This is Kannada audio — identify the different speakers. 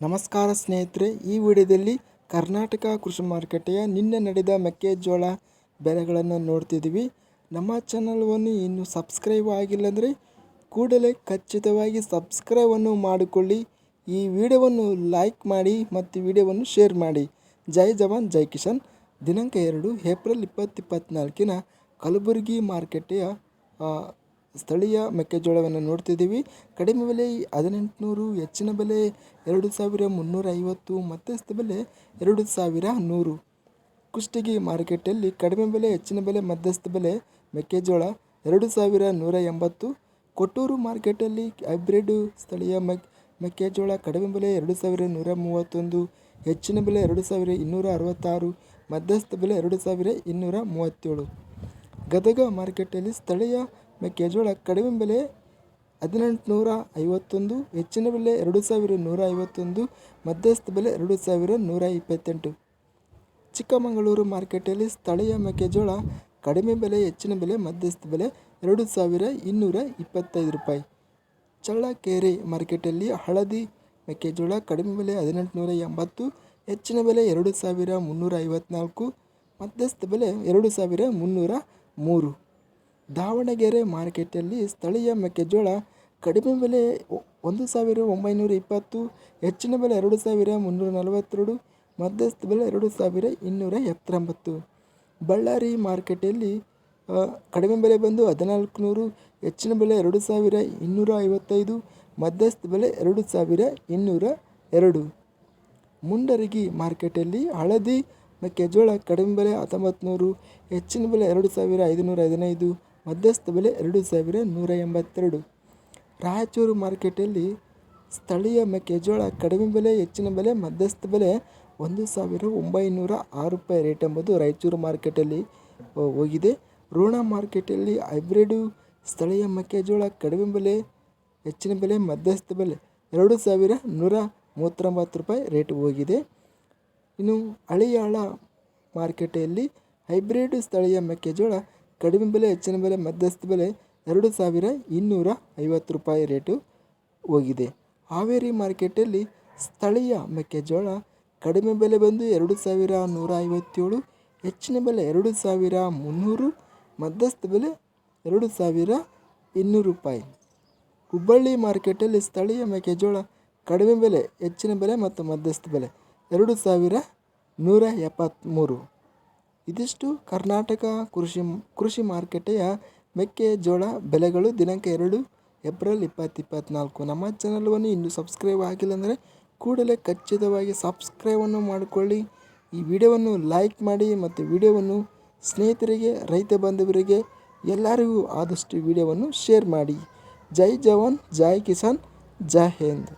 Speaker 1: ನಮಸ್ಕಾರ ಸ್ನೇಹಿತರೆ ಈ ವಿಡಿಯೋದಲ್ಲಿ ಕರ್ನಾಟಕ ಕೃಷಿ ಮಾರುಕಟ್ಟೆಯ ನಿನ್ನೆ ನಡೆದ ಮೆಕ್ಕೆಜೋಳ ಬೆಲೆಗಳನ್ನು ನೋಡ್ತಿದ್ದೀವಿ. ನಮ್ಮ ಚಾನಲ್ವನ್ನು ಇನ್ನೂ ಸಬ್ಸ್ಕ್ರೈಬ್ ಆಗಿಲ್ಲ ಅಂದರೆ ಕೂಡಲೇ ಖಚಿತವಾಗಿ ಸಬ್ಸ್ಕ್ರೈಬನ್ನು ಮಾಡಿಕೊಳ್ಳಿ. ಈ ವಿಡಿಯೋವನ್ನು ಲೈಕ್ ಮಾಡಿ ಮತ್ತು ವಿಡಿಯೋವನ್ನು ಶೇರ್ ಮಾಡಿ. ಜೈ ಜವಾನ್ ಜೈ ಕಿಶನ್ ದಿನಾಂಕ ಎರಡು ಏಪ್ರಿಲ್ ಇಪ್ಪತ್ತು ಇಪ್ಪತ್ತ್ನಾಲ್ಕಿನ ಕಲಬುರಗಿ ಮಾರುಕಟ್ಟೆಯ ಆ, ಸ್ಥಳೀಯ ಮೆಕ್ಕೆಜೋಳವನ್ನು ನೋಡ್ತಿದ್ದೀವಿ. ಕಡಿಮೆ ಬೆಲೆ ಹದಿನೆಂಟುನೂರು, ಹೆಚ್ಚಿನ ಬೆಲೆ ಎರಡು ಸಾವಿರ ಮುನ್ನೂರ ಐವತ್ತು ಮಧ್ಯಸ್ಥ ಬೆಲೆ ಎರಡು ಸಾವಿರ ನೂರು ಕುಷ್ಟಗಿ ಮಾರುಕಟ್ಟೆಯಲ್ಲಿ ಕಡಿಮೆ ಬೆಲೆ, ಹೆಚ್ಚಿನ ಬೆಲೆ, ಮಧ್ಯಸ್ಥ ಬೆಲೆ ಮೆಕ್ಕೆಜೋಳ ಎರಡು ಸಾವಿರ ನೂರ ಎಂಬತ್ತು ಕೊಟ್ಟೂರು ಮಾರ್ಕೆಟಲ್ಲಿ ಹೈಬ್ರಿಡ್ ಸ್ಥಳೀಯ ಮೆಕ್, ಮೆಕ್ಕೆಜೋಳ ಕಡಿಮೆ ಬೆಲೆ ಎರಡು ಸಾವಿರ ನೂರ ಮೂವತ್ತೊಂದು ಹೆಚ್ಚಿನ ಬೆಲೆ ಎರಡು ಸಾವಿರ ಇನ್ನೂರ ಅರವತ್ತಾರು ಮಧ್ಯಸ್ಥ ಬೆಲೆ ಎರಡು ಸಾವಿರ ಇನ್ನೂರ ಮೂವತ್ತೇಳು ಗದಗ ಮಾರ್ಕೆಟಲ್ಲಿ ಸ್ಥಳೀಯ ಮೆಕ್ಕೆಜೋಳ ಕಡಿಮೆ ಬೆಲೆ ಹದಿನೆಂಟುನೂರ ಐವತ್ತೊಂದು ಹೆಚ್ಚಿನ ಬೆಲೆ ಎರಡು ಸಾವಿರ ನೂರ ಐವತ್ತೊಂದು ಮಧ್ಯಸ್ಥ ಬೆಲೆ ಎರಡು ಸಾವಿರ ನೂರ ಇಪ್ಪತ್ತೆಂಟು ಚಿಕ್ಕಮಗಳೂರು ಮಾರ್ಕೆಟಲ್ಲಿ ಸ್ಥಳೀಯ ಮೆಕ್ಕೆಜೋಳ ಕಡಿಮೆ ಬೆಲೆ, ಹೆಚ್ಚಿನ ಬೆಲೆ, ಮಧ್ಯಸ್ಥ ಬೆಲೆ ಎರಡು ಸಾವಿರ ಇನ್ನೂರ ಇಪ್ಪತ್ತೈದು ರೂಪಾಯಿ. ಚಳ್ಳಕೆರೆ ಮಾರ್ಕೆಟಲ್ಲಿ ಹಳದಿ ಮೆಕ್ಕೆಜೋಳ ಕಡಿಮೆ ಬೆಲೆ ಹದಿನೆಂಟುನೂರ ಎಂಬತ್ತು ಹೆಚ್ಚಿನ ಬೆಲೆ ಎರಡು ಸಾವಿರ ಮುನ್ನೂರ ಐವತ್ನಾಲ್ಕು ಮಧ್ಯಸ್ಥ ಬೆಲೆ ಎರಡು ಸಾವಿರ ಮುನ್ನೂರ ಮೂರು ದಾವಣಗೆರೆ ಮಾರ್ಕೆಟಲ್ಲಿ ಸ್ಥಳೀಯ ಮೆಕ್ಕೆಜೋಳ ಕಡಿಮೆ ಬೆಲೆ ಒಂದು ಸಾವಿರ ಒಂಬೈನೂರ ಇಪ್ಪತ್ತು, ಹೆಚ್ಚಿನ ಬೆಲೆ ಎರಡು ಸಾವಿರ ಮುನ್ನೂರ ನಲವತ್ತೆರಡು, ಮಧ್ಯಸ್ಥ ಬೆಲೆ ಎರಡು ಸಾವಿರ ಇನ್ನೂರ ಎಪ್ಪತ್ತೊಂಬತ್ತು. ಬಳ್ಳಾರಿ ಮಾರ್ಕೆಟಲ್ಲಿ ಕಡಿಮೆ ಬೆಲೆ ಬಂದು ಹದಿನಾಲ್ಕು ನೂರು ಹೆಚ್ಚಿನ ಬೆಲೆ ಎರಡು ಸಾವಿರ ಇನ್ನೂರ ಐವತ್ತೈದು, ಮಧ್ಯಸ್ಥ ಬೆಲೆ ಎರಡು ಸಾವಿರ ಇನ್ನೂರ ಎರಡು. ಮುಂಡರಗಿ ಮಾರ್ಕೆಟಲ್ಲಿ ಹಳದಿ ಮೆಕ್ಕೆಜೋಳ ಕಡಿಮೆ ಬೆಲೆ ಹತ್ತೊಂಬತ್ತು ನೂರು ಹೆಚ್ಚಿನ ಬೆಲೆ ಎರಡು ಸಾವಿರ ಐದುನೂರ ಹದಿನೈದು ಮಧ್ಯಸ್ಥ ಬೆಲೆ ಎರಡು ಸಾವಿರ ನೂರ ಎಂಬತ್ತೆರಡು. ರಾಯಚೂರು ಮಾರ್ಕೆಟಲ್ಲಿ ಸ್ಥಳೀಯ ಮೆಕ್ಕೆಜೋಳ ಕಡಿಮೆ ಬೆಲೆ, ಹೆಚ್ಚಿನ ಬೆಲೆ, ಮಧ್ಯಸ್ಥ ಬೆಲೆ ಒಂದು ಸಾವಿರ ಒಂಬೈನೂರ ಆರು ರೂಪಾಯಿ ರೇಟ್ ಎಂಬುದು ರಾಯಚೂರು ಮಾರ್ಕೆಟಲ್ಲಿ ಹೋಗಿದೆ. ರೋಣ ಮಾರ್ಕೆಟಲ್ಲಿ ಹೈಬ್ರಿಡು ಸ್ಥಳೀಯ ಮೆಕ್ಕೆಜೋಳ ಕಡಿಮೆ ಬೆಲೆ, ಹೆಚ್ಚಿನ ಬೆಲೆ, ಮಧ್ಯಸ್ಥ ಬೆಲೆ ಎರಡು ಸಾವಿರ ನೂರ ಮೂವತ್ತೊಂಬತ್ತು ರೂಪಾಯಿ ರೇಟ್ ಹೋಗಿದೆ. ಇನ್ನು ಹಳಿಯಾಳ ಮಾರ್ಕೆಟೆಯಲ್ಲಿ ಹೈಬ್ರಿಡ್ ಸ್ಥಳೀಯ ಮೆಕ್ಕೆಜೋಳ ಕಡಿಮೆ ಬೆಲೆ, ಹೆಚ್ಚಿನ ಬೆಲೆ, ಮಧ್ಯಸ್ಥ ಬೆಲೆ ಎರಡು ಸಾವಿರ ಇನ್ನೂರ ಐವತ್ತು ರೂಪಾಯಿ ರೇಟು ಹೋಗಿದೆ. ಹಾವೇರಿ ಮಾರ್ಕೆಟಲ್ಲಿ ಸ್ಥಳೀಯ ಮೆಕ್ಕೆಜೋಳ ಕಡಿಮೆ ಬೆಲೆ ಬಂದು ಎರಡು ಸಾವಿರ ನೂರ ಐವತ್ತೇಳು, ಹೆಚ್ಚಿನ ಬೆಲೆ ಎರಡು ಸಾವಿರ ಮುನ್ನೂರು, ಮಧ್ಯಸ್ಥ ಬೆಲೆ ಎರಡು ಸಾವಿರ ಇನ್ನೂರು ರೂಪಾಯಿ. ಹುಬ್ಬಳ್ಳಿ ಮಾರ್ಕೆಟಲ್ಲಿ ಸ್ಥಳೀಯ ಮೆಕ್ಕೆಜೋಳ ಕಡಿಮೆ ಬೆಲೆ, ಹೆಚ್ಚಿನ ಬೆಲೆ ಮತ್ತು ಮಧ್ಯಸ್ಥ ಬೆಲೆ ಎರಡು ಸಾವಿರ ನೂರ ಎಪ್ಪತ್ತ್ಮೂರು ಇದಿಷ್ಟು ಕರ್ನಾಟಕ ಕೃಷಿ ಕೃಷಿ ಮಾರುಕಟ್ಟೆಯ ಮೆಕ್ಕೆಜೋಳ ಬೆಲೆಗಳು ದಿನಾಂಕ ಎರಡು ಏಪ್ರಿಲ್ ಇಪ್ಪತ್ತು ಇಪ್ಪತ್ತ್ನಾಲ್ಕು ನಮ್ಮ ಚಾನಲ್ವನ್ನು ಇನ್ನೂ ಸಬ್ಸ್ಕ್ರೈಬ್ ಆಗಿಲ್ಲ ಅಂದರೆ ಕೂಡಲೇ ಖಚಿತವಾಗಿ ಸಬ್ಸ್ಕ್ರೈಬನ್ನು ಮಾಡಿಕೊಳ್ಳಿ. ಈ ವಿಡಿಯೋವನ್ನು ಲೈಕ್ ಮಾಡಿ ಮತ್ತು ವಿಡಿಯೋವನ್ನು ಸ್ನೇಹಿತರಿಗೆ, ರೈತ ಬಾಂಧವರಿಗೆ ಎಲ್ಲರಿಗೂ ಆದಷ್ಟು ವಿಡಿಯೋವನ್ನು ಶೇರ್ ಮಾಡಿ. ಜೈ ಜವಾನ್, ಜೈ ಕಿಸಾನ್, ಜೈ ಹಿಂದ್.